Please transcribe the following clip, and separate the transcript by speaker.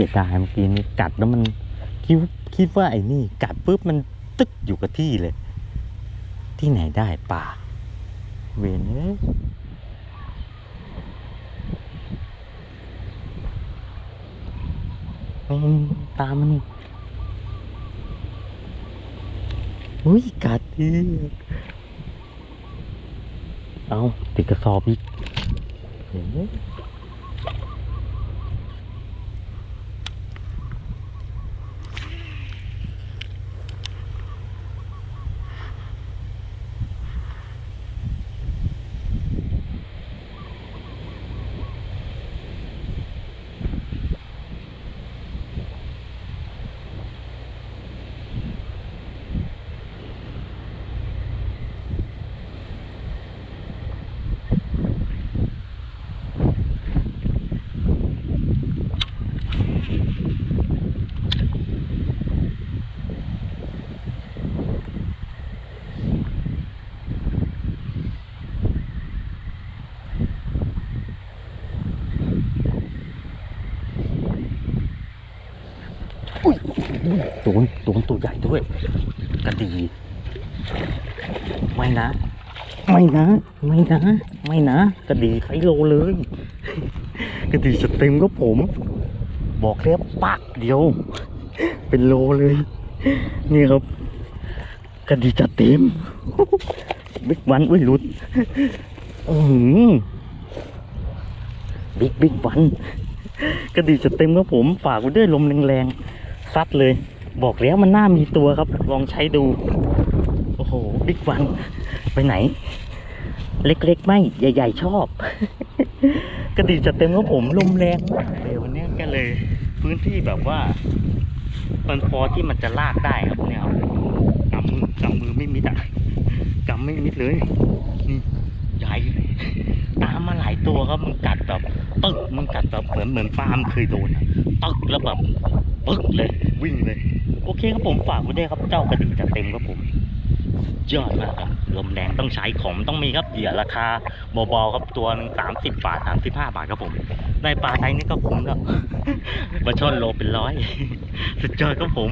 Speaker 1: สียดายเมื่อกี้นี่กัดแล้วมันคิดคิดว่าไอ้นี่กัดปุ๊บมันตึกอยู่กับที่เลย ที่ไหนได้ป่า เวนเอ้ยนี่ตามมันนี่อุ้ยกัดอีเอาติดกระสอบอีกเห็นไหม อุ้ย โดนโดนตัวใหญ่ด้วยกระดี ไม่นะ ไม่นะ ไม่นะ ไม่นะกระดีไคโลเลยกระดีสเต็มก็ผม บอกแล้วปักเดียว เป็นโลเลย นี่ครับกระดีจัดเต็มบิ๊กวันอุ้ยหลุดอือหือบิ๊กบิ๊กวันกระดีจะเต็มครับผม ฝากไว้ด้วยลมแรงๆ ซัดเลย บอกแล้วมันน่ามีตัวครับ ลองใช้ดู โอ้โหบิ๊กวันไปไหน เล็กๆ ไม่ ใหญ่ ๆ ชอบ กระดีจะเต็มครับผมลมแรงมากเลยวันนี้ก็เลย พื้นที่แบบว่ามันพอที่มันจะลากได้ครับเนี่ยครับกำมือกำมือไม่มิดอะกำไม่มิดเลยนี่ใหญ่ตามมาหลายตัวครับมันกัดแบบตึกมันกัดแบบเหมือนเหมือนปลาล์มเคยโดนตึกแล้วแบบ ปึ๊กเลยวิ่งเลย โอเคครับผมฝากไว้ด้วยครับเจ้ากระดิ่งจะเต็มครับผมยอดมากครับลมแรงต้องใช้ของต้องมีครับเหยื่อราคาเบาๆครับตัวหนึงสามสิบบาทสามสิบห้าบาทครับผมได้ปลาไทยนี่ก็คุ้มแล้วปลาช่อนโลเป็นร้อยสุดยอดครับผม